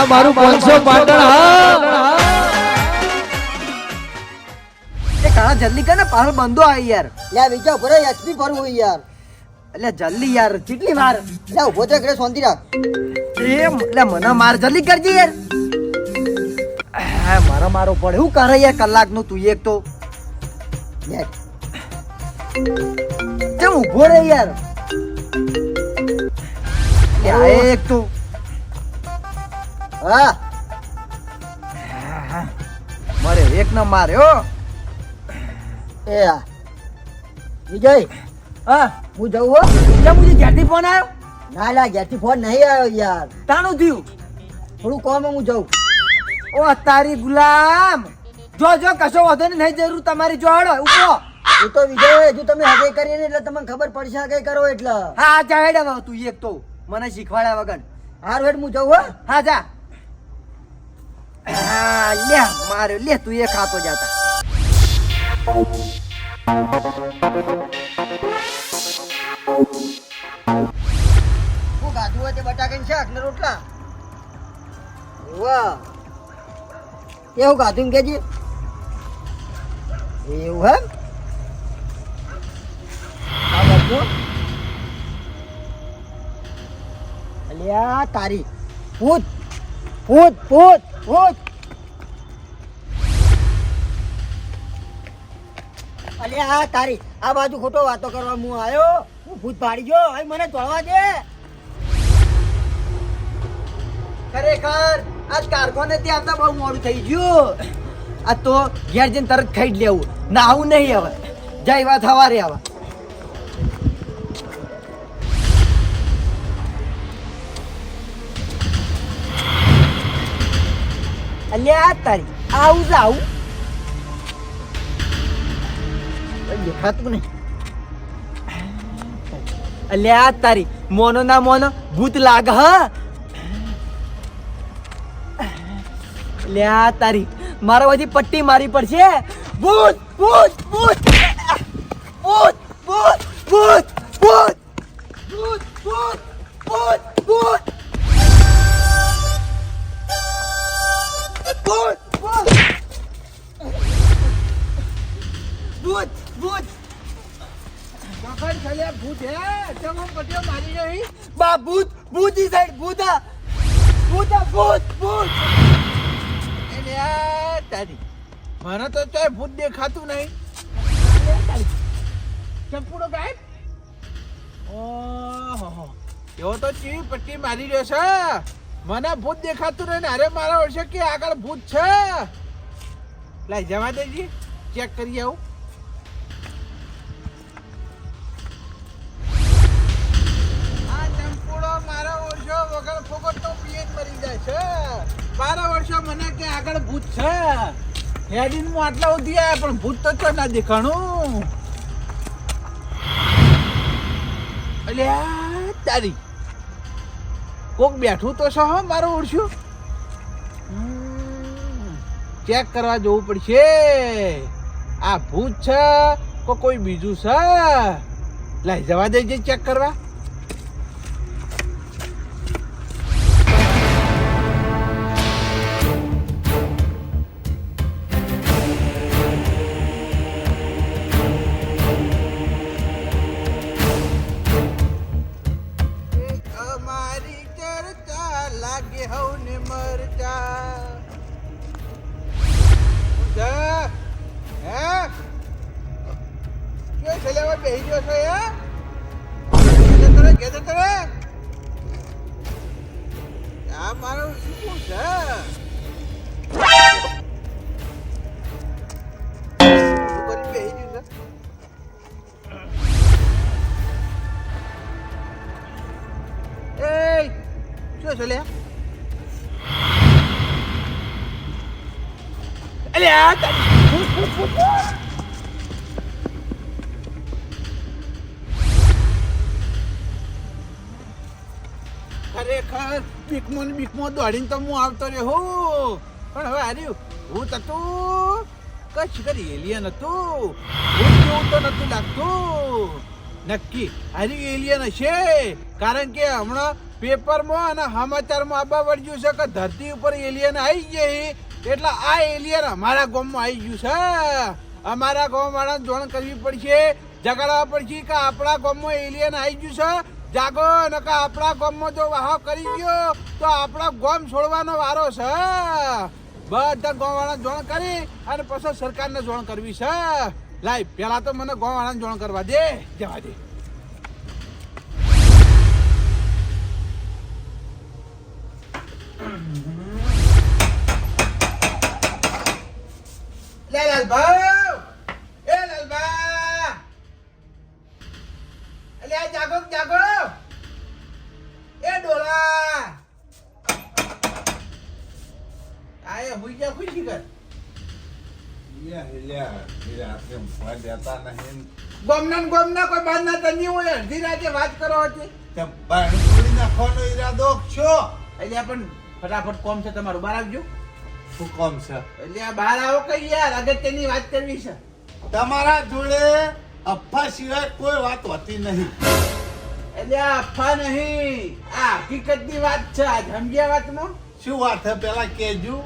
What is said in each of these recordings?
આ મારું પાંચસો પાટણ હા. એ કાળા જલ્દી કર ને પાછળ બંધો આવી યાર. લે વિચાર ભરે એચપી ભરવું હોય યાર. એટલે જલ્દી યાર કેટલી વાર લે ઊભો તો એકડે શાંતિ રાખ. એમ એટલે મને માર જલ્દી કરજે યાર. મારો મારો પડે શું કરે યાર કલાકનું તું એક તો? કેમ ઊભો રે યાર? એક તો. હા. મારે એક ન હો એ વિજય હા. હું જઉં હો. કેમ મુझे ઘેરથી ફોન આવ્યો ના લા ઘેરથી ફોન નહીં આવ્યો યાર. તાણું થયું? થોડું કોમ હું જઉં. ઓ તારી ગુલામ. જો જો કશો વાંધો નહીં નહીં જરૂર તમારી જો હડો ઊભો. એ તો વિજય હજુ તમે હગે કરી ને એટલે તમને ખબર પડશે હગે કરો એટલે. હા જા હેડ તું એક તો. મને શીખવાડ્યા વગર. હાર હેડ હું જઉં હો. હા જા. હા લે મારે લે તું એ ખાતો જાતા હું ગાધું હોય તે બટાકાની શાક ને રોટલા વાહ કેવું ગાધું એમ કેજી એવું હે આ બધું અલ્યા તારી ભૂત ભૂત ભૂત અલે આ તારી, આ બાજુ ખોટો વાતો કરવા હું આવ્યો. હું ભૂત પાડી ગયો. હવે મને તોડવા દે. ખરેખર, આજ કારખાને ત્યાં આવતા બહુ મોડું થઈ ગયું. આ તો ઘેર જઈને તરત ખાઈ લેવું. ના આવું નહીં હવે. જય વાત હવારે તારી આવું આવું. દેખાતું નહીં. અલ્યા તારી મોનો ના મોનો ભૂત લાગ, હ? લ્યા તારી મારા બધી પટ્ટી મારી પડશે. ભૂત ભૂત ભૂત! ભૂતા ભૂતા ભૂત ભૂત! એટલે આ તારી. મને તો ચોય ભૂત દેખાતું નહીં. ચંપુડો ગાયબ? ઓહો. એવો તો ચી પટ્ટી મારી રહ્યો છે. મને ભૂત દેખાતું નહીં અરે મારા વર્ષે કે આગળ ભૂત છે. લાઈ જવા દેજી. ચેક કરી આવું. મારા વર્ષો મને કે આગળ ભૂત છે. હેડીન હું આટલા સુધી આવ્યા પણ ભૂત તો છે ના દેખાણું? અલ્યા તારી. કોક બેઠું તો છે હો, મારું ઓળખ્યું ચેક કરવા જવું પડશે. આ ભૂત છે કોઈ બીજું છે? લાઈ જવા દેજે ચેક કરવા. ખરેખર બીકમો ને બીકમો દોડીને તો હું આવતો રે હો! પણ હવે હાર્યું હું તો તું કચ્છ કરી એલિયન હતું. હું જેવું તો નતું લાગતું. નક્કી. હાર્યું એલિયન હશે. કારણ કે હમણાં પેપરમાં અને સમાચારમાં આવવા વળ્યું છે કે ધરતી ઉપર એલિયન આવી ગઈ. એટલે આ એલિયન અમારા ગામમાં આવી ગયું છે. અમારા ગામવાળાને જોણ કરવી પડશે જગાડવા પડશે કે આપણા ગામમાં એલિયન આવી ગયું છે. જાગો નકા આપણા ગામમાં જો વાહો કરી ગયો, તો આપણા ગામ છોડવાનો વારો છે. બધા ગામવાળાને જોણ કરી અને પછી સરકારને જોણ કરવી છે. લાઈ પેલા તો મને ગામવાળાને જોણ કરવા દે. જવા દે. અડધી રાતે વાત કરો હતી. એટલે પણ ફટાફટ કોમ છે તમારું. બહાર આવજો. એટલે આ બહાર આવો કઈ યાર? અગત્યની વાત કરવી છે. તમારા જોડે અફા સિવાય કોઈ વાત હોતી નહીં. એટલે આ અફા નહીં. આ હકીકતની વાત છે. આ સમજ્યા વાતમાં? શું વાત છે? પેલા કેજો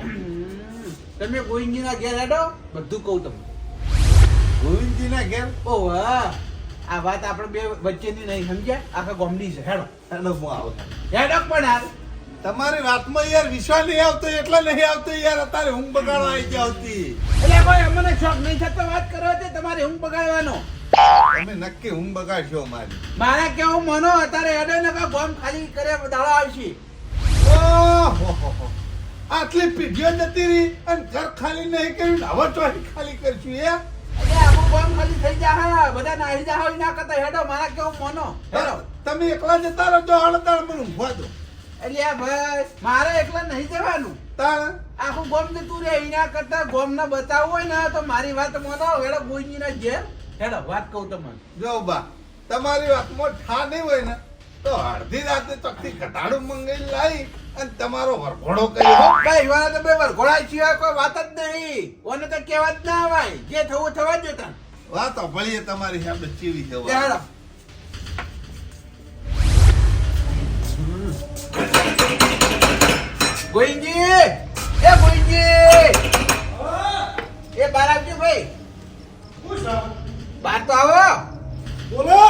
તમે ગોવિંદજીના ઘેર હેડો. બધું કહું તમને. ગોવિંદજી ના ઘેર? ઓહ હા. આ વાત આપણે બે વચ્ચેની નહીં સમજ્યા? આખા ગોમડી છે. હેડો. હેડો હું આવું. હેડો પણ હાલ. તમારી વાતમાં યાર વિશ્વાસ નહીં આવતો એટલે નહીં આવતો યાર. અત્યારે હું બગાડવા આવી જાવતી એટલે ભાઈ અમને શોખ નહીં થતો વાત કરો તે તમારે હું બગાડવાનો. તમે નક્કી હું બગાડશો મારી મારા કેવું મનો અત્યારે હેડો ને કા ગોમ ખાલી કરે દાડો આવશે. ઓહો આટલી પીઢીઓ જતી રહી અને ઘર ખાલી નહીં કર્યું હવે ચોરી ખાલી કરશું એ એટલે ખાલી થઈ જા બધા નાહી જા ના કરતા હેડો મારા કેવું મોનો? હેડો. તમે એકલા જતા રહો જો હળદાળ મને ઊંઘવા દો. એટલે આ ભાઈ મારે એકલા નહીં જવાનું. તાણ? આખું ગોમ જતું રે એના કરતા ગોમ ને બતાવવું હોય ને તો મારી વાત મોનો હેડો ગોઈજી ના ઘેર. હેડો વાત કહું તમને. જો બા તમારી વાતમાં ઠા નહીં હોય ને તો અડધી રાતે ચોકથી ઘટાડું મંગાઈ લાવી અને તમારો વરઘોડો કર્યો. ભાઈ વાળા તો બે વરઘોડા સિવાય કોઈ વાત જ નહીં. ઓને તો કહેવા જ ના આવાય જે થવું થવા જ જોતા વાત અભળીએ તમારી સામે ચીવી જવા. ગોઈજી એ ગોઈજી એ બાર આવજો ભાઈ બાર તો આવો. બોલો.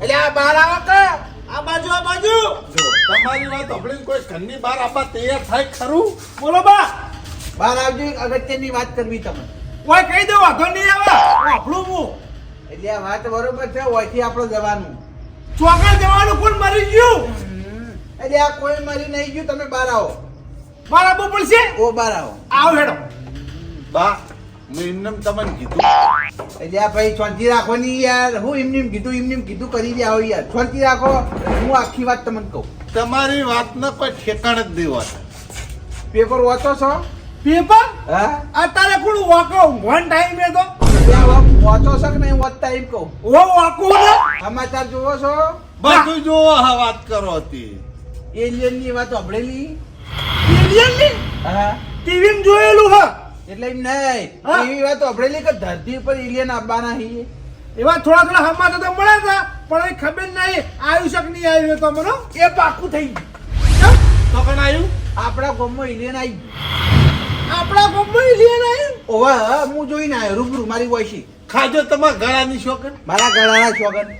એટલે આ બાર આવો કે? આ બાજુ આ બાજુ. તમારી વાત અભળીને કોઈ ઘરની બહાર આપવા તૈયાર થાય ખરું? બોલો બા. બાર આવજો અગત્યની વાત કરવી તમે કોઈ કહી દે વાંધો નહીં આવે. આપણું હું. એટલે આ વાત બરોબર છે ઓયથી આપણે જવાનું. ચોકડ જવાનું કોણ મરી ગયું? એટલે આ કોઈ મરી નહીં ગયું તમે બહાર આવો. મારા આવવું પડશે? ઓ બહાર આવો. આવ હેડો. બા મેં એમને તમને કીધું. એટલે આ ભાઈ શાંતિ રાખો ની યાર. હું એમને એમ કીધું એમને કીધું કરી દે આવો યાર. શાંતિ રાખો. હું આખી વાત તમને કહું. તમારી વાતને કોઈ ઠેકાણ જ નહીં હોત પેપર વાંચો છો? પેપર હા? અત્યારે કોણ વાકો. વન ટાઈમ એ તો. વાંચો છો કે નહીં? વન ટાઈમ કહું. ઓ વાકો સમાચાર જુઓ છો? બધું જોવો હા વાત કરો હતી. એલિયનની વાત સાંભળેલી? એલિયનની? હા. ટીવી માં જોયેલું હા. એટલે એમ નહીં. એવી વાત સાંભળેલી કે ધરતી પર એલિયન આવવાના હી એવા થોડા થોડા હમાતા તો મળ્યા હતા પણ એ ખબર નહીં. આવ્યું શક નહીં આવ્યું તો મને. એ પાકું થઈ ગયું. તો કણ આવ્યું આપણા ગામમાં એલિયન આવી આપણા ગામમાં એલિયન આવ્યું ઓવા હું જોઈને આવ્યો રૂબરૂ મારી વોઈસી ખાજો તમારા ગળાની શોકન મારા ગળાના શોકન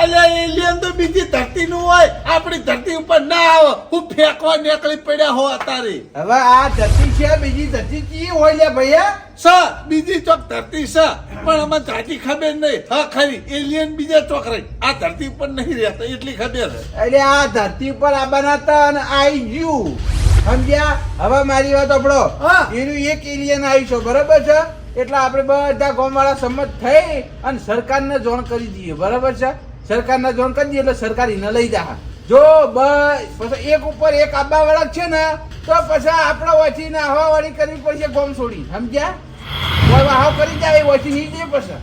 અલે એલિયન તો બીજી ધરતી નું હોય. આપણી ધરતી ઉપર ના આવે. હું ફેંકવા નીકળી પડ્યા હો અત્યારે. હવે આ ધરતી છે બીજી ધરતી કી હોય લે ભૈયા સ બીજી ચોક ધરતી સ પણ અમે જાજી ખબર નહીં. હા ખરી. એલિયન બીજા ચોક રહી. આ ધરતી ઉપર નહીં રહેતા એટલી ખબર છે. એટલે આ ધરતી ઉપર આ બનાતા અને આઈ ગયું સમજ્યા? હવે મારી વાત આપણો હા. એનું એક એલિયન આવ્યું છે બરાબર છે? એટલે આપણે બધા ગામવાળા સંમત થઈ અને સરકારને જોણ કરી દઈએ બરાબર છે? સરકારને જોણ કરી દઈએ એટલે સરકાર એને લઈ જા જો બસ પછી એક ઉપર એક આબા વાળા છે ને તો પછી આપણે ઓછી ને હવા વાળી કરવી પડશે ગોમ છોડી. સમજ્યા? કોઈ વાહો કરી જાય એ ઓછી નહીં જઈએ પછી.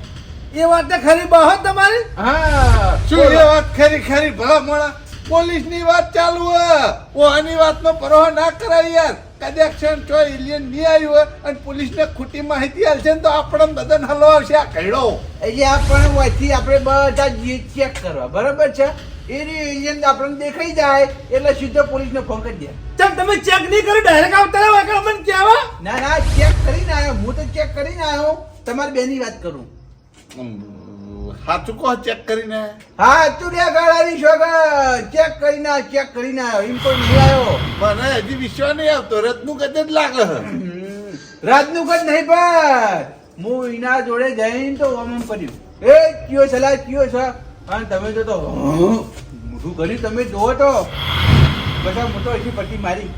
એ વાત તો ખરી બહુ તમારી. હા. શું એ વાત ખરી ખરી ભલા મોણા પોલીસની વાત ચાલુ હે ઓ આની વાત નો પરવા ના કરાય યાર. કદાચ છે ને એલિયન નહીં આવ્યું હોય અને પોલીસને ખોટી માહિતી આલશે ને તો આપણે બધાને આવશે. આ કહેડો એટલે આપણે વચ્ચે આપણે બધા ચેક કરવા. બરાબર છે? એ એલિયન આપણને દેખાઈ જાય. એટલે સીધો પોલીસને ફોન કરી દે. ચમ તમે ચેક નહીં કર્યું? ડાયરેક્ટ આવતા રહ્યો આગળ અમને કહેવા. ના ના ચેક કરીને આવ્યો. હું તો ચેક કરીને આવ્યો. તમારી બેની વાત કરું. સાચું કહો ચેક કરીને. હા ચુડિયા ગાડાની છોકરા ચેક કરીને ચેક કરીને. એમ કોઈ નહીં આવ્યો. મને હજી વિશ્વાસ નહીં આવતો. રતનું કદ જ લાગે રાતનું કદ નહીં પણ હું એના જોડે જઈને તો ઓમ કર્યું. એ કયો સલાહ કયો છે અને તમે જો તો મોઢું કર્યું? તમે જોવો તો. બધા મોટો હજી પટ્ટી મારી.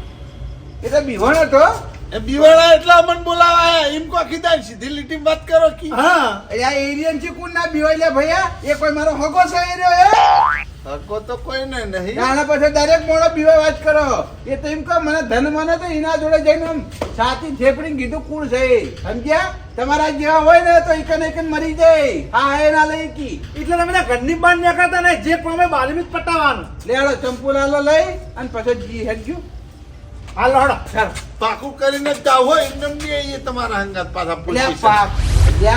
એ તો બીવણ હતો બીવાળા એટલા અમને બોલાવા એમ કો કીધા સીધી લીટી વાત કરો કી. હા. આ એરિયન છે કોણ ના બીવાય ભૈયા? એ કોઈ મારો હગો છે એ રહ્યો એ? હગો તો કોઈને નહીં. નાના પછી દરેક મોણો બીવાય વાત કરો. એ તો એમ કહો મને ધન મને તો એના જોડે જઈને આમ છાતી થેપડીને કીધું કુણ છે એ. સમજ્યા? તમારા જેવા હોય ને તો એકન એકન મરી જાય. હા એ ના લઈ કી. એટલે તમે ના ઘરની બહાર નીકળતા ને જે પ્રમાણે બાલમી જ પટાવવાનું લે ચંપુ લાલો લઈ અને પછી જી હેડ ગયું હાલો હડો ચાલ. પાકું કરીને જાવ હોય એકદમ નહીં આવીએ તમારા હંગાત પાછા લે પોલીસ પાપ લે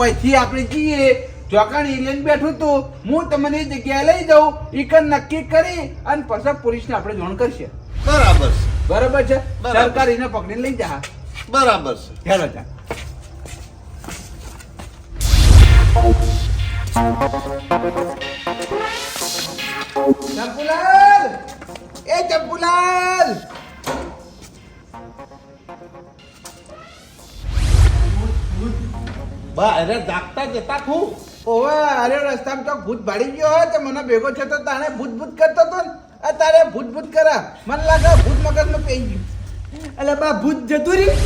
ઓયથી આપણે જઈએ. ચોકણ એરિયન બેઠું તું. હું તમને એ જગ્યાએ લઈ જાઉં ઈકન નક્કી કરી અને પછી પોલીસને આપણે જોણ કરશે. બરાબર છે. બરાબર છે? સરકાર એને પકડીને લઈ જા. બરાબર છે. હેલો જા ચંપુલાલ! એ ચંપુલાલ! બા અરે જાગતા જતા ખૂબ. ઓવે અરે રસ્તામાં તો ભૂત ભાડી ગયો હોય તો મને ભેગો છે તો તાણે ભૂત ભૂત કરતો તો ને. આ તારે ભૂત ભૂત કરા. મને લાગે ભૂત મગજમાં પેઈ ગયું. એટલે બા ભૂત જતું રહ્યું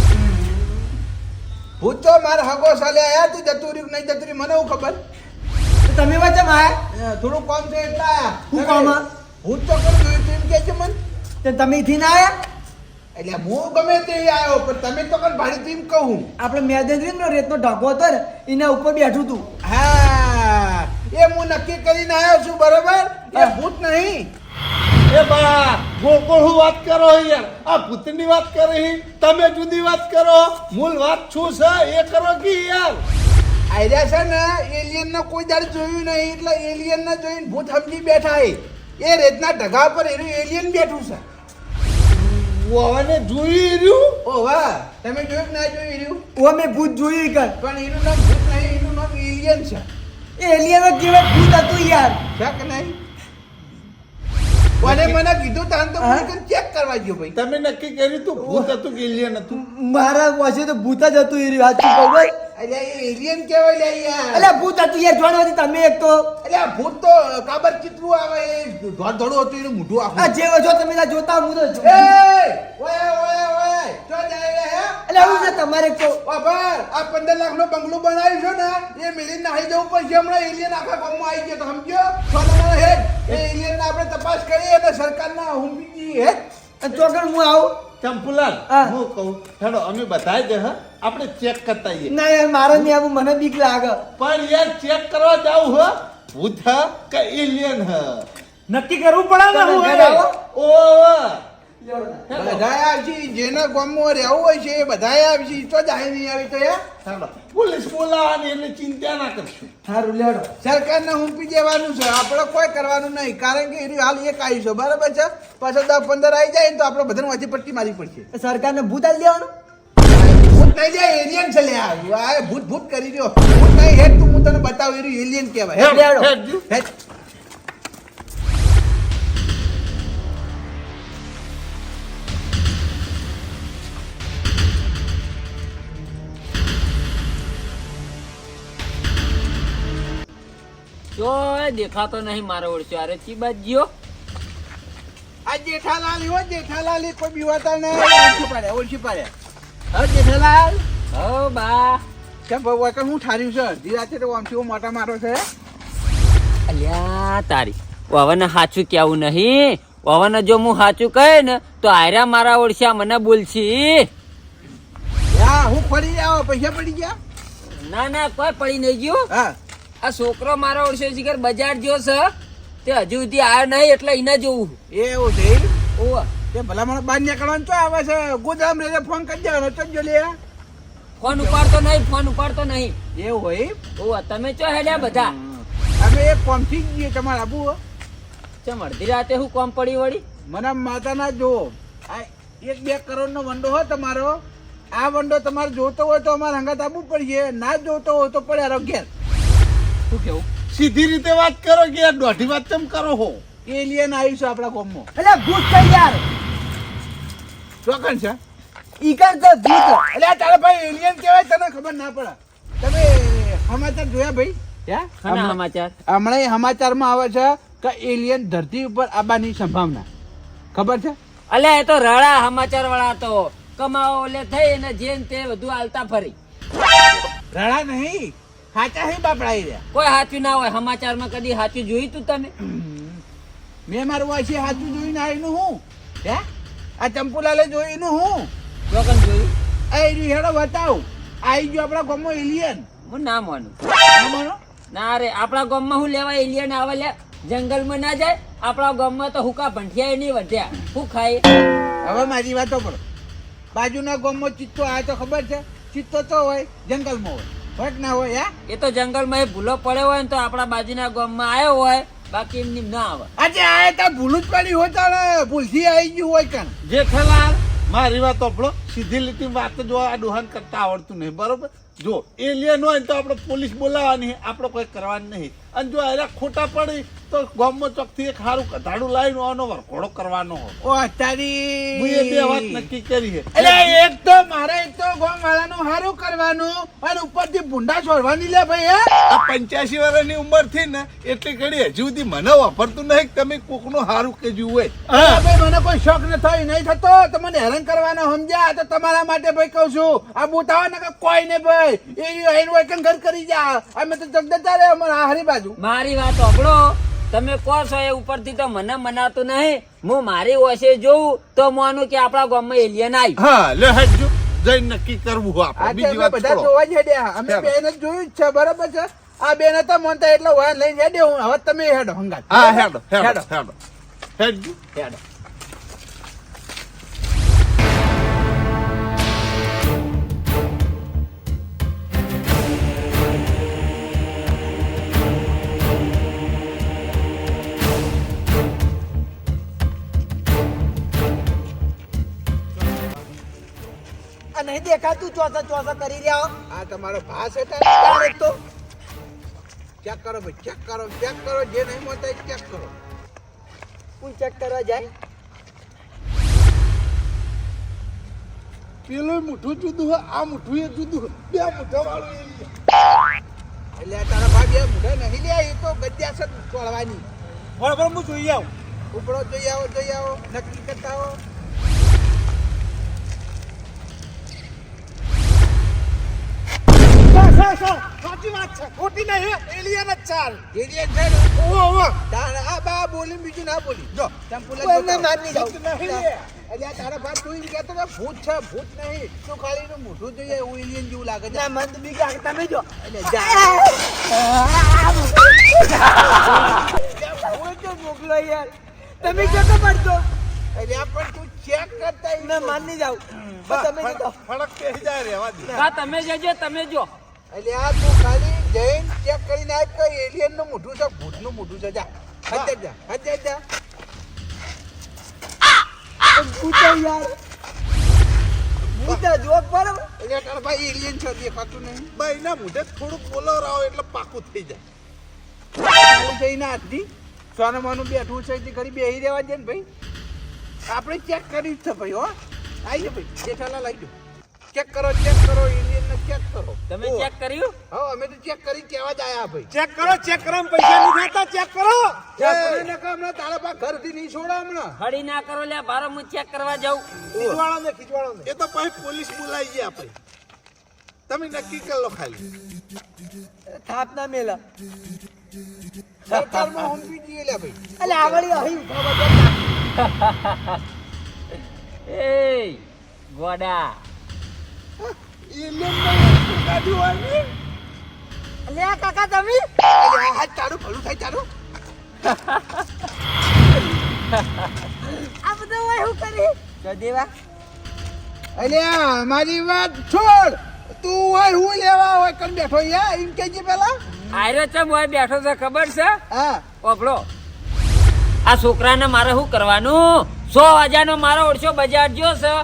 ભૂત તો મારા હગો સાલે આયા તું જતું રહ્યું નહીં જતું રહ્યું મને હું ખબર? તો તમે વચ્ચે આયા? થોડું કોમ છે એટલે આયા. કોમ? ભૂત તો કરું જોયું તું એમ કે છે મને? તમે થી ના આયા? એટલે હું ગમે તે આવ્યો પણ તમે તો કોણ ભાડી ટીમ કહું. આપણે મેદેન્દ્રીન નો રેતનો ઢગો હતો ને એના ઉપર બેઠું તું. હા એ હું નક્કી કરીને આવ્યો છું બરોબર? એ ભૂત નહીં. એ બા ગોળ હું વાત કરો યાર. આ ભૂતની વાત કરી તમે જુદી વાત કરો. મૂળ વાત શું છે? એ કરો કે યાર. આયરા છે ને એલિયન ને કોઈ દાડ જોયું નહીં એટલે એલિયન ને જોઈને ભૂત સમજી બેઠા એ રેતના ઢગા પર એનું એલિયન બેઠું છે. ઓવાને જોઈ રહ્યું? ઓ વાહ. તમે જોયું ના જોઈ રહ્યું? ઓ મેં ભૂત જોઈ કર પણ એનું નામ ભૂત નહીં એનું નામ એલિયન છે. એલિયન કેવા ભૂત હતું યાર. શક નહીં? કોને મને કીધું તાન તો હા? ચેક કરવા ગયો ભાઈ. તમે નક્કી કર્યું તું? ભૂત હતું કે એલિયન હતું? મારા પાસે તો ભૂત જ હતું એ રહ્યું સાચું કહું એ એલિયન કેવાય લે યાર. અલ્યા ભૂત હતું યાર જોડે હતી તમે એક તો. અલ્યા ભૂત તો કાબર ચિત્રું આવે એ ધોળ ધોળું હતું એનું મોઢું આ આખું જે જો તમે જોતા હું તો એ ઓય ઓય ઓય ચો જાય રે હે એટલે આવું છે તમારે તો બાબર આ પંદર લાખ નો બંગલો બનાવ્યું છે ને એ મિલી નાહી જવું પડશે હમણાં. એલિયન આખા ગામમાં આવી ગયો તો સમજ્યો? સોનાના હેડ એ એલિયન આપણે તપાસ કરી અને સરકારના હુમકી હેડ તો ચોકડ હું આવું. ચંપુલાલ હા. કહું હેડો અમે બધાય જ હ આપણે ચેક કરતા આવીએ ના યાર મારે નહીં આવું મને બીક લાગે. પણ યાર ચેક કરવા જાવ હ. ભૂત હ કે એલિયન હ? નક્કી કરવું પડે ને હું ઓ બધાય આવશે જેના ગામમાં રહેવું હોય છે એ બધાય આવશે તો જાય નહીં આવી તો યાર. પોલીસ બોલાવાની એટલે ચિંતા ના કરશું. સારું લેડો. સરકારને હુંપી દેવાનું છે. આપણે કોઈ કરવાનું નહીં. કારણ કે એની હાલ એક આવી છે. બરાબર છે? પાછો દસ પંદર આવી જાય ને તો આપણે બધાને વાંચી પટ્ટી મારી પડશે. સરકારને ભૂત આવી દેવાનું? ભૂત નહીં એલિયન છે લે આ. આ ભૂત ભૂત કરી રહ્યો. ભૂત નહીં હેડ તું હું તને બતાવું એનું એલિયન કહેવાય. હેડ. હેડ. દેખાતો નહીં મારો ઓળખ્યો. અરે ચી બાજ ગયો આ જેઠાલાલ એવો જેઠાલાલ કોઈ બીવાતા નહીં ઓળખી પાડે ઓળખી પાડે. હા જેઠાલાલ. હો બા. કેમ ભગવાન કે હું ઠાર્યું છે? અડધી રાતે તો આમથી મોટા મારો છે. અલ્યા તારી. પવન સાચું કેવું નહીં. પવન જો હું સાચું કહે ને તો આયરા મારા ઓળખ્યા મને બોલશી. હા હું ફરી આવો પૈસા પડી ગયા? ના ના કોઈ પડી નહીં ગયું. હા. આ છોકરો મારો ઓળશે છે બજાર જો છે. તે હજુ સુધી આવ્યો નહીં એટલે એને જોવું. એવું છે ઓવા તે ભલા મને બાર નીકળવાનું ચો આવે છે. ગોદામ રે ફોન કરી દેવાનો. ચો લે. ફોન ઉપાડતો નહીં ફોન ઉપાડતો નહીં. એવું હોય ઓવા તમે ચો હેડ્યા બધા? અમે એક કોમથી થી જઈએ તમારે આબુ હો. ચમ અડધી રાતે હું કોમ પડી વળી? મને માતાના જો. આ એક બે કરોડ નો વંડો હો તમારો. આ વંડો તમારે જોતો હોય તો અમારે હંગાત આપવું પડશે. ના જોતો હોય તો પડે આરોગ્ય ઘેર. શું કેવું? સીધી રીતે વાત કરો કે યાર દોઢી વાત કેમ કરો હો? એલિયન આવ્યું છે આપણા ગામમાં. એટલે ભૂત છે યાર ચોકન છે? ઈકર તો ભૂત. એટલે તારા ભાઈ એલિયન કહેવાય તને ખબર ના પડે. તમે સમાચાર જોયા ભાઈ? સમાચાર? હમણાં સમાચારમાં આવે છે કે એલિયન ધરતી ઉપર આવવાની સંભાવના. ખબર છે? અલ્યા એ તો રળા સમાચાર વાળા તો. કમાઓ એટલે થઈ અને જેન તે બધું હાલતા ફરી. રડા નહીં. સાચા શું બાપડા રહ્યા કોઈ સાચું ના હોય સમાચારમાં કદી સાચું જોયું તું તમે? મેં મારું વાંચી સાચું જોઈને આવીનું હું? હે? આ ચંપુલાલે જોઈનું હું? જોકન જોયું? એ હેડો બતાવ. આવી ગયો આપણા ગામમાં એલિયન. હું ના માનું. ના માનો? ના રે આપણા ગામમાં હું લેવા એલિયન આવે લે? જંગલમાં ના જાય? આપણા ગામમાં તો હુકા ભંઠિયા નહીં વધ્યા. હું ખાય હવે મારી વાતો કરો. બાજુના ગામમાં ચિત્તો આ તો ખબર છે? ચિત્તો તો હોય જંગલમાં હોય. હોય ના હોય હે? એ તો જંગલમાં એ ભૂલો પડ્યો હોય ને તો આપણા બાજુના ગામમાં આવ્યો હોય બાકી એમની ના આવે. આજે આ તો ભૂલું જ પડી હોય તો ભૂલથી આવી ગયું હોય કાન જેઠાલાલ મારી વાત આપણો સીધી લીટી વાત જો આ દોહન કરતા આવડતું નહીં બરોબર? જો એલિયન હોય ને તો આપણે પોલીસ બોલાવવાની આપણે કોઈ કરવાની નહીં. અને જો અરે ખોટા પડી તો ગામમાં ચોકથી એક સારું કઢાડું લાવીને આનો વરઘોડો કરવાનો હોય. ઓ હું એ બે વાત નક્કી કરી છે. એટલે એક તો મારે એક તો ગામ વાળાનું સારું કરવાનું અને ઉપરથી ભૂંડા છોડવાની લે ભાઈ હે? આ પંચ્યાસી વર્ષની ઉંમરથી ને એટલી ઘડી હજુ સુધી મને વાપરતું નહીં કે તમે કોકનું સારું કેજ્યું જુએ ભાઈ મને કોઈ શોખ ન થાય નહીં થતો. તમને હેરાન કરવાનો સમજ્યા? તો તમારા માટે ભાઈ કહું છું. આ બુટાવા ને કોઈ ને ભાઈ. એ એનું ઘર કરી જા. અમે તો જગદતા રે અમારા હારી બાજુ. મારી વાત સાંભળો. તમે કહો છો એ ઉપરથી તો મને મનાતું નહીં. હું મારી ઓછે જોઉં તો માનું કે આપણા ગામમાં એલિયન આવી હા લે હટજો જઈને નક્કી કરવું હોય આપણે. બીજી વાત બધા જોવા જ હેડ્યા. અમે બેન જ જોયું જ છે બરાબર છે? આ બેન હતા મનતા એટલે વાહ લઈને દે હું. હવે તમે હેડો હંગાત. હા હેડો હેડો હેડો. હેડો. હેડજો. હેડો. નહીં દેખાતું ચોસા ચોસા કરી રહ્યા આ તમારો ભાસ હતા તો? ચેક કરો ભાઈ ચેક કરો ચેક કરો જે નહીં મળતા ચેક કરો. હું ચેક કરવા જાય? પેલું મુઠું જુદું હોય આ મુઠું એ જુદું હોય બે મુઠા વાળું એટલે તારા ભાગ્ય બે મુઢા નહીં લે એ તો ગદ્યા છે તોડવાની બરાબર હું જોઈ આવું. ઉપડો જોઈ આવો જોઈ આવો નક્કી કરતા આવો. સાચી વાત છે. ખોટી નહીં એલિયન જ ચાલ. એલિયન છે ઓહો ઓહો. તારા બા બોલી બીજું ના બોલી. જો. ચંપુલા કોઈને જોતા મારી નહીં એટલે તારા ભાઈ તું કહેતો કે ભૂત છે ભૂત નહીં. તું ખાલી મોઢું જોઈએ એવું એલિયન જેવું લાગે છે. ના મન તો બીક લાગે તમે જો. એટલે જા. મોકલો યાર. તમે જો તો પડતો એટલે પણ તું ચેક કરતા મેં તો. જાઉં. તમે તો ફરક જાય રહેવા દે. તમે જજો તમે જો. એટલે આ તું ખાલી જઈને ચેક કરીને આપ કે એલિયનનું મોઢું છે ભૂતનું મોઢું છે જા. હજે જા હજે જા ભૂતા યાર. ભૂતા જોક પર એટલે તાર ભાઈ એલિયન છે દેખાતું નહીં. ભાઈ ના મુઢે થોડુંક બોલાવરાવો એટલે પાકું થઈ જાય. આવું છે એના હાથથી? સોનું માનું બેઠું છે તે ઘડી બેહી રહેવા દે ને ભાઈ. આપણે ચેક કરી જ છે ભાઈ હો. આવી જાય ભાઈ જેઠાલા લાગી જાઓ ચેક કરો ચેક કરો ઇન્ડિયન ને ચેક કરો. તમે ચેક કર્યું? હા અમે તો ચેક કરી કેવા જ આયા ભાઈ. ચેક કરો ચેક કરો પૈસા નહીં ખાતા ચેક કરો. ચેક કરીને કે હમણાં તારા પા ઘરથી નહીં છોડો હમણાં. હડી ના કરો લે બારો હું ચેક કરવા જાઉં. ખીચવાડો ને ખીચવાડો ને. એ તો પછી પોલીસ બોલાઈ જાય આપણે. તમે નક્કી કરી લો ખાલી. થાપ ના મેલા. સરકારમાં હંપી જઈએ લે ભાઈ. અલે આવડી અહીં ઊભા બધા. એ ગોડા. એલિયન કાઢ્યું હોય ને અલે આ કાકા તમે હાથ તારું ભલું થાય આ બધું હોય કરી અલ્યા મારી વાત છોડ તું હોય હું લેવા હોય કન બેઠો યા એમ કેજે પેલા આયરો ચમ હોય બેઠો છે ખબર છે હા ઓભળો આ છોકરાને મારે શું કરવાનું? સો હજારનો મારો ઓળશો બજાર જો છે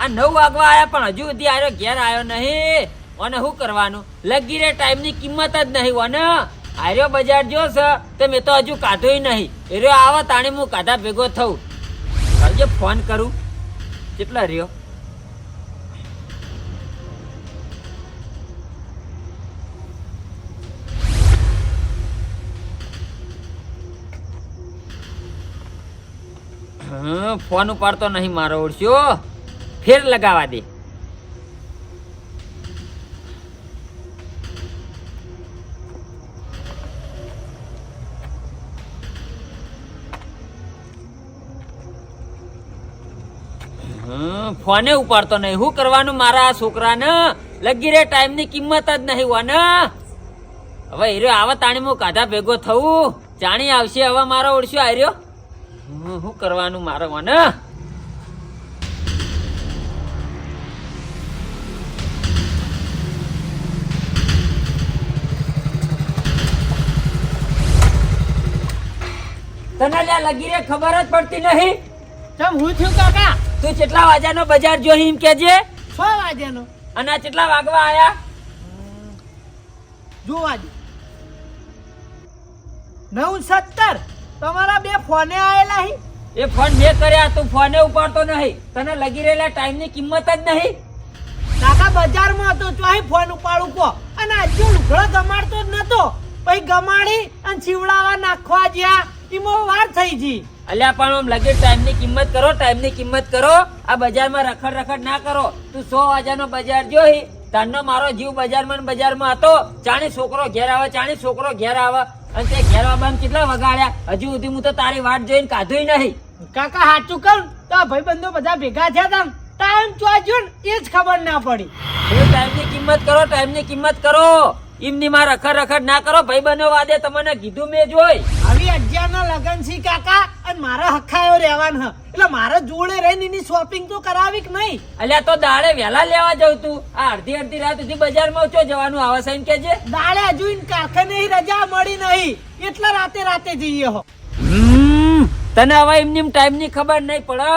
આ નવ વાગવા આવ્યા પણ હજુ સુધી આવ્યો ઘેર આવ્યો નહીં. અને શું કરવાનું? લગી રે ટાઈમની કિંમત જ નહીં અને આર્યો બજાર જો છે, તે મેં તો હજુ કાઢોય નહીં. એ રહ્યો આવા તાણે, હું કાઢા ભેગો થઉં. હવે ફોન કરું. કેટલા રહ્યો? ફોન ઉપાડતો નહીં મારો ઓળશ્યો ફેર લગાવા દે. ફોને ઉપાડતો નહીં. શું કરવાનું મારા છોકરાને? લગી રે ટાઈમની કિંમત જ નહીં વને હવે હીરો, આવા તાણી હું કાઢા ભેગો થવું જાણી આવશે, હવે મારો ઓળશ્યો આર્યો શું કરવાનું મારે મને તને લ્યા લગી રે ખબર જ પડતી નહીં. તમ હું છું કાકા? તું કેટલા વાગ્યાનો બજાર જોઈ એમ કેજે. છ વાગ્યાનો? અને આ કેટલા વાગવા આયા? જોવા દે નવ સત્તર. તમારા બે ફોને આયેલા હી. એ ફોન મેં કર્યા તું ફોને ઉપાડતો નહીં. તને લગી રહેલા ટાઈમની કિંમત જ નહીં. કાકા બજારમાં હતો ચોહી ફોન ઉપાડું કો અને આજે લુગડો ગમાડતો જ નતો. પછી ગમાડી અને ચીવડાવા નાખવા જ્યાં. એમાં વાર થઈ જી. અલ્યા પણ આમ લગે ટાઈમની કિંમત કરો ટાઈમની કિંમત કરો. આ બજારમાં રખડ રખડ ના કરો. તું સો હજારનો બજાર જોઈ. તારનો મારો જીવ બજારમાં ને બજારમાં હતો. ચાણી છોકરો ઘેર આવે ચાણી છોકરો ઘેર આવે. અને તે ઘેર આવવામાં કેટલા વગાડ્યા? હજુ સુધી હું તો તારી વાટ જોઈને કાધુંય નહીં. કાકા સાચું કહું તો ભાઈ ભાઈબંધો બધા ભેગા થયા તમ ટાઈમ ચોજ્યો ને એ જ ખબર ના પડી. ટાઈમની કિંમત કરો ટાઈમની કિંમત કરો. એમની માં રખડ રખડ ના કરો ભાઈ બનો વાદે તમને કીધું મેં જોઈ. આવી અગિયાર ના લગન છે કાકા અને મારા હખાયો રહેવાનું હ. એટલે મારા જોડે રહીને એની શોપિંગ તો કરાવી કે નહીં? અલ્યા તો દાડે વહેલા લેવા જવું તું. આ અડધી અડધી રાત સુધી બજારમાં ચો જવાનું આવે છે એમ કેજે દાડે હજુ કારખાને રજા મળી નહીં. એટલે રાતે રાતે જઈએ હો. તને હવે એમની ટાઈમની ખબર નહીં પડે.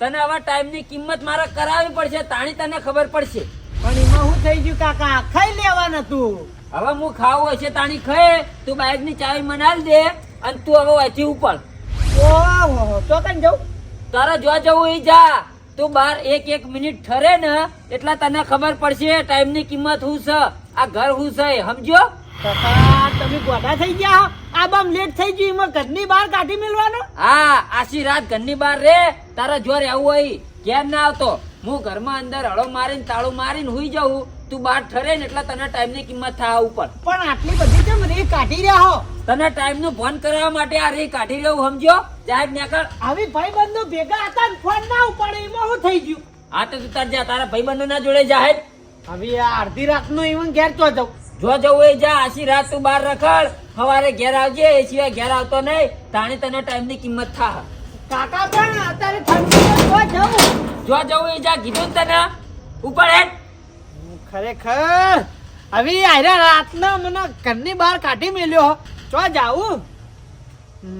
તને હવે ટાઈમની કિંમત મારે કરાવવી પડશે તાણી તને ખબર પડશે. પણ એમાં શું થઈ ગયું કાકા? ખાઈ લેવાનું તું. હવે હું ખાવું હશે તાણી ખાય તું બાઇકની ચાવી મનાલ દે અને તું હવે અહીંથી ઉપર તો કઈ જવું તારે જો જવું એ જા. તું બાર એક એક મિનિટ ઠરે ને એટલે તને ખબર પડશે ટાઈમની કિંમત શું છે આ ઘર શું છે સમજો તમે ગોડા થઈ ગયા? આ બામ લેટ થઈ ગયું એમાં ઘરની બહાર કાઢી મેળવાનો? હા આશી રાત ઘરની બહાર રે તારા જોર રહેવું હોય કેમ ના આવતો? હું ઘરમાં અંદર હળો મારીને તાળું મારીને હુઈ જાઉં. તું બહાર ઠરે ને એટલે તને ટાઈમની કિંમત થાય ઉપર. પણ આટલી બધી કેમ રે? કાઢી રહ્યા હો. તને ટાઈમનું ફોન કરવા માટે આ રે કાઢી રહ્યો સમજો સાહેબ નેકળ આવી ભાઈબંધો ભેગા હતા ને ફોન ના ઉપાડે એમાં શું થઈ ગયું? આ તો તું તાર જા તારા ભાઈબંધો ના જોડે જાહેર હવે આ અડધી રાતનો ઈવન ઘેર તો જાઉં. જો જવું એ જા આશી રાત તું બહાર રખડ. સવારે ઘેર આવજે એ સિવાય ઘેર આવતો નહીં. તાણે તને ટાઈમની કિંમત થા કાકા પણ અત્યારે ઠંડી તો જવું જો જવું એ જા કીધું ને તને? ઉપર હેડ ખરેખર? હવે આયરા રાતના મને ઘરની બહાર કાઢી મેલ્યો ચો જાવું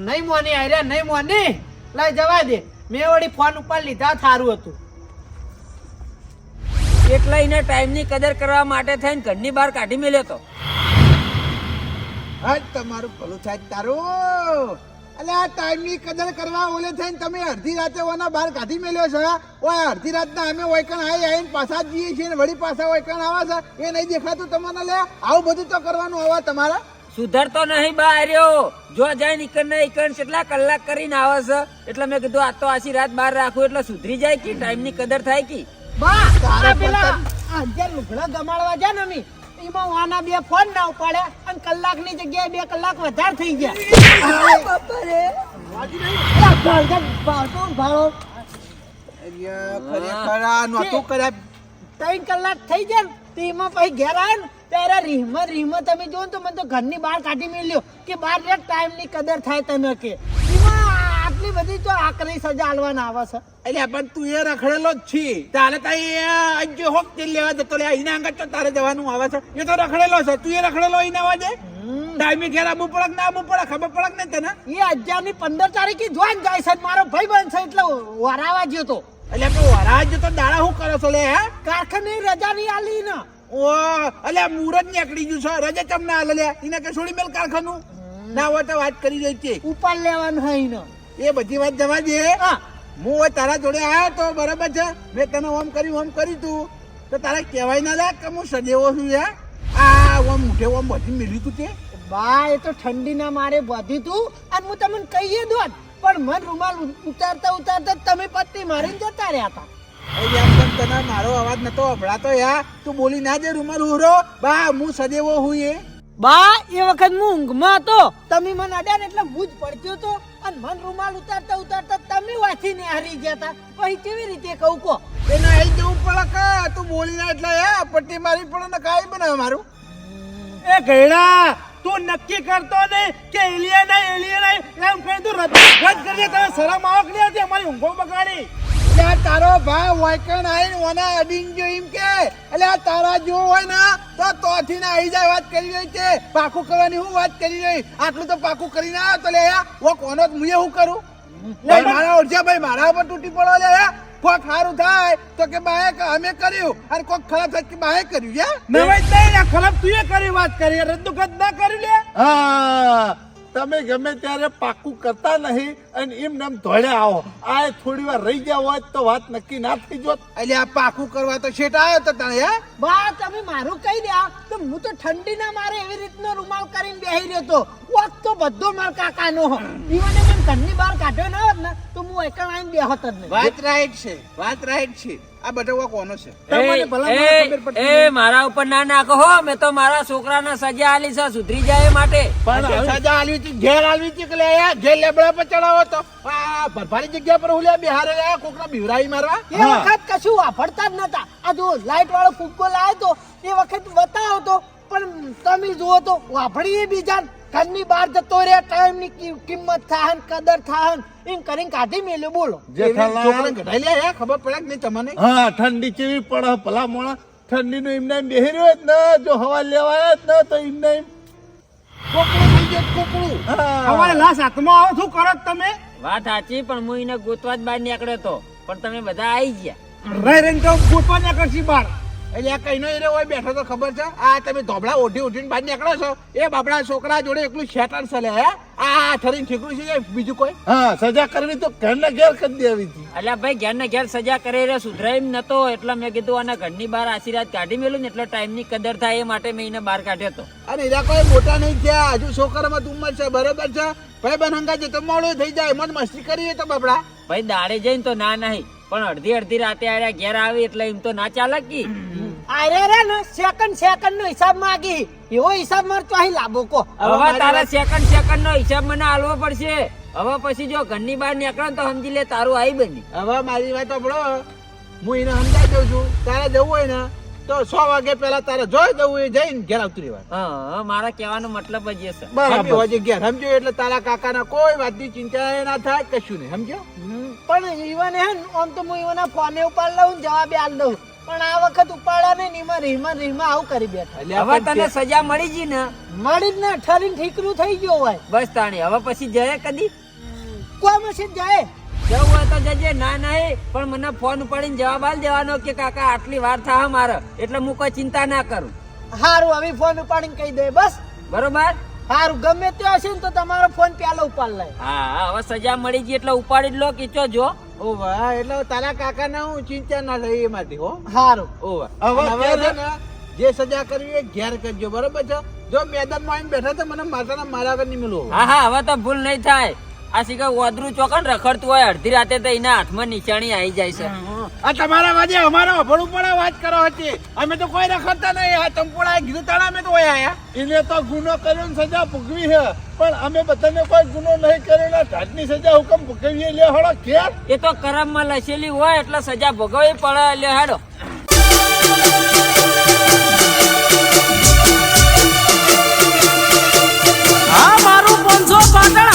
નહીં મોની આયરા નહીં મોની. લઈ જવા દે. મેં વળી ફોન ઉપર લીધા થારું હતું. એટલે એને ટાઈમની કદર કરવા માટે થઈને ઘરની બહાર કાઢી મેલ્યો તો. હા તમારું ભલું થાય તારું. અલે આ ટાઈમની કદર કરવા ઓલે થઈને તમે અડધી રાતે ઓના બહાર કાઢી મેલ્યો છે ઓય અડધી રાતના અમે ઓયકણ આવી આવીને પાછા જ જઈએ છીએ ને વળી પાછા ઓયકણ આવે છે એ નહીં દેખાતું તમને લે? આવું બધું તો કરવાનું આવા તમારે? સુધરતો નહીં બા રહ્યો જો જાય નીકળ ને ઈકણ કેટલા કલાક કરીને આવે છે? એટલે મેં કીધું આ તો આશી રાત બહાર રાખું એટલે સુધરી જાય કે? ટાઈમની કદર થાય કે? બા આ પેલા જે લુગડા ગમાડવા જાય ને અમી એમાં વાના બે ફોન ના ઉપાડે અને કલાકની જગ્યાએ બે કલાક વધારે થઈ ગયા. ત્રણ કલાક થઈ ગયા ને, તો એમાં પછી ઘેર આવે ને ત્યારે રીહમાં રીહમાં તમે જો ને તો મને તો ઘરની બહાર કાઢી મેળ્યો કે બહાર એક ટાઈમની કદર થાય તને કે. આટલી બધી તો આકરી સજા આલવાના આવે છે. એટલે પણ તું એ રખડેલો જ છી. તારે તો અજ્જો હોક તેલ લેવા જતો લે એના આગળ તો તારે જવાનું આવે છે. એ તો રખડેલો છે. તું એ રખડેલો આવે છે ટાઈમે ઘેર આબુ પડક ના આબુ પડક. ખબર પડક ને તને? એ હજારની પંદર તારીખે જોઈન જાય છે. મારો ભાઈ બનશે છે એટલે વરાવા ગયો તો. એટલે તું ગયો તો દાડા શું કરો છો લે હે? કારખાને રજા નહીં આલી ને ઓ અલે મુરત નીકળી ગયું છે. રજા ચમ ના લે? એને કે છોડી મેલ કારખાનું? ના હોય તો વાત કરી રહી છે ઉપર લેવાનું હોય ને એ બધી વાત જવા દે. હા. તારા જોડે આવ્યો તો બરાબર છે. મેં તને ઓમ કર્યું ઓમ કર્યું તું. તો તારે કહેવાય ના લાગ કે હું સદેવો છું યાર. આ ઓમ મુઠે ઓમ બધી મિલ્યું તું તે. બા એ તો ઠંડી ના મારે બધી તું અને હું તમને કહીએ દોત પણ મન રૂમાલ ઉતારતા ઉતારતા તમે પત્તી મારીને જતા રહ્યા હતા. એટલે તને મારો અવાજ નતો અભડાતો યાર. તું બોલી ના દે રૂમાલ ઉહરો. બા હું સદેવો હું એ. બા એ વખત હું ઊંઘમાં હતો. તમે મને અડ્યા ને એટલે હું જ પડ્યો હતો. અને મન રૂમાલ ઉતારતા ઉતારતા તમે વાંચીને હારી ગયા હતા પછી કેવી રીતે કહું કો એને આવી જવું પડે કે તું બોલી ના એટલે યાર પટ્ટી મારી પડે ને કાંઈ બનાવે મારું? એ ઘેડા તું નક્કી કરતો નહીં કે એલિયન એલિયન એમ કહી તું રદ કરી દે શરમ આવક નહીં આવતી અમારી ઊંઘો બગાડી. એટલે તારો ભાઈ વાયકણ આવીને ઓના અડીન જો એમ કે. એટલે આ તારા જો હોય ને તો તોથી ને આવી જાય વાત કરી રહી છે. પાકું કરવાની હું વાત કરી રહી? આટલું તો પાકું કરીને આવ્યો તો લે વો કોનો મુએ હું કરું? મારા ઓરજા ભાઈ મારા ઉપર તૂટી પડો લે કોક સારું થાય તો કે બાએ અમે કર્યું. અને કોક ખરાબ થાય કે બાએ કર્યું યા નવાઈ નહીં ને ખરાબ તું એ કરી વાત કરી રદ્દુકત ના કરી લે? હા. તમે ગમે ત્યારે પાકું કરતા નહીં અને એમ નામ ધોળે આવો. આ થોડી વાર રહી ગયા હોત તો વાત નક્કી ના થઈ જોત. એટલે આ પાકું કરવા તો શેઠ આવ્યો તો તને હે? બા તમે મારું કહી દયા તો હું તો ઠંડી ના મારે એવી રીતનો રૂમાલ કરીને બેહી રહ્યો તો વાત તો બધો માર કાકાનો હો. ઈવને મને ઘરની બહાર કાઢ્યો ન હોત ને તો હું એકલા આવીને બેહત જ નહીં. વાત રાઈટ છે વાત રાઈટ છે. આ કોનો છે. એ, મારા ઉપર ના નાખો હો. મેં તો મારા છોકરાને સજા આલી છે સુધરી જાય માટે. પણ સજા આલી હતી ઘેર આલવી હતી કે લે ઘેર લેબડા પર ચડાવો તો. આ ભરભારી જગ્યા પર હુલ્યા બિહારે આયા કોકના બિવરાઈ મારવા? એ વખત કશું વાપરતા જ નતા. આ જો લાઈટ વાળો ફુગ્ગો લાવ્યો તો એ વખત બતાવો તો પણ તમે જુઓ તો વાપરીએ બીજા ઘરની બહાર જતો રહ્યા ટાઈમની કિંમત થાહન કદર થાહન એમ કરીને કાઢી મેલ્યો બોલો. ઘટાઈ લે ખબર પડે કે નહીં તમને? હા ઠંડી કેવી પડે ભલા મોણા. ઠંડીનું એમને એમ બેહી રહ્યો જ ને જો હવા લેવાય જ ને તો એમને એમ કોકડું થઈ ગયું કોકડું. હવા લાશ હાથમાં આવો શું કરો છો તમે? વાત સાચી પણ હું એને ગોતવા જ બહાર નીકળ્યો તો. પણ તમે બધા આવી ગયા. રહી રહીને તો ગોતવા નીકળશી બાર એટલે આ કહીનો એને હોય બેઠો તો ખબર છે? આ તમે ધોબળા ઓઢી ઓઢીને બહાર નીકળો છો. એ બાપડા છોકરા જોડે એકલું શેતાન સલે હે? આ થરી ઠીકરું છે બીજું કોઈ? હા સજા કરવી તો ઘરના ઘેર કરી દેવી હતી. એટલે ભાઈ ઘેર ને ઘેર સજા કરી રહ્યા સુધરાય એમ નતો. એટલે મેં કીધું આના ઘરની બહાર આશીર્વાદ કાઢી મેલું ને એટલે ટાઈમની કદર થાય એ માટે મેં એને બહાર કાઢ્યો હતો. અને એના કોઈ મોટા નહીં થયા. હજુ છોકરામાં તું ઉંમર છે બરોબર છે? ભાઈ બન હંગા તો મોડું થઈ જાય. મન મસ્તી કરીએ તો બાપડા. ભાઈ દાડે જઈને તો ના નહીં પણ અડધી અડધી રાતે આર્યા ઘેર આવી એટલે એમ તો ના ચાલે કી? અરે રે ને સેકન્ડ સેકન્ડ નો હિસાબ માંગી. એવો હિસાબ માર તો અહીં લાભો કો. હવે તારે સેકન્ડ સેકન્ડ નો હિસાબ મને આલવો પડશે. હવે પછી જો ઘરની બહાર નીકળો તો સમજી લે તારું આઈ બની હવે મારી વાત સાંભળો. હું એને સમજાઈ દઉં છું. તારે જવું હોય ને તો સો વાગે પેલા તારે જોઈ જવું એ જઈને ઘેર આવતું હા, મારા કહેવાનો મતલબ જ છે. બરાબર. હજી ઘેર સમજો એટલે તારા કાકાના કોઈ વાતની ચિંતા ના થાય કશું નહીં. સમજો પણ ઈવન હે ને, આમ તો હું ઈવન ફોને ઉપર લઉં જવાબ જવાબે આલ દઉં. પણ આ વખત ઉપાડા નહીં એમાં રીમાં રીમાં આવું કરી બેઠા. એટલે હવે તને સજા મળી ગઈ ને. મળી જ ને ઠરીને ઠીકરું થઈ ગયો હોય. બસ તાણી હવે પછી જાય કદી? કોઈ મશીન જાય. જવું હોય તો જજે ના નહીં પણ મને ફોન ઉપાડીને જવાબ આલ દેવાનો કે કાકા આટલી વાર થાય મારે એટલે હું કોઈ ચિંતા ના કરું. હારું હવે ફોન ઉપાડીને કહી દે બસ. બરોબર? હારું ગમે તે હશે ને તો તમારો ફોન પેલો ઉપાડ લે. હા હા, હવે સજા મળી ગઈ એટલે ઉપાડી જ લો કીચો જો. ઓ વાહ એટલે તારા કાકાને હું ચિંતા ના રહી એ માટે હો. સારું ઓ વાહ. હવે ને જે સજા કરવી એ ઘેર કરજો બરોબર છે? જો મેદાનમાં આવીને બેઠા તો મને માતાના મારા આગળ નહીં મિલો હા હા હવે તો ભૂલ નહીં થાય. આ સિકા ઓદરું ચોકન રખડતું હોય અડધી રાતે તો એના હાથમાં નિશાણી આવી જાય છે. આ તમારા વાજે અમારો અભળું પણ વાત કરો હતી. અમે તો કોઈ રખડતા નહીં. આ તંપોળા કીધું અમે તો આયા. એને તો ગુનો કર્યો સજા ભોગવી છે. પણ અમે બધાને કોઈ ગુનો નહીં કર્યો ઢાટની સજા હુકમ ભોગવીએ લે હળો કેર એ તો કરમમાં લસેલી હોય એટલે સજા ભોગવવી પડે લે હાડો. હા મારું પાંચસો પાટણ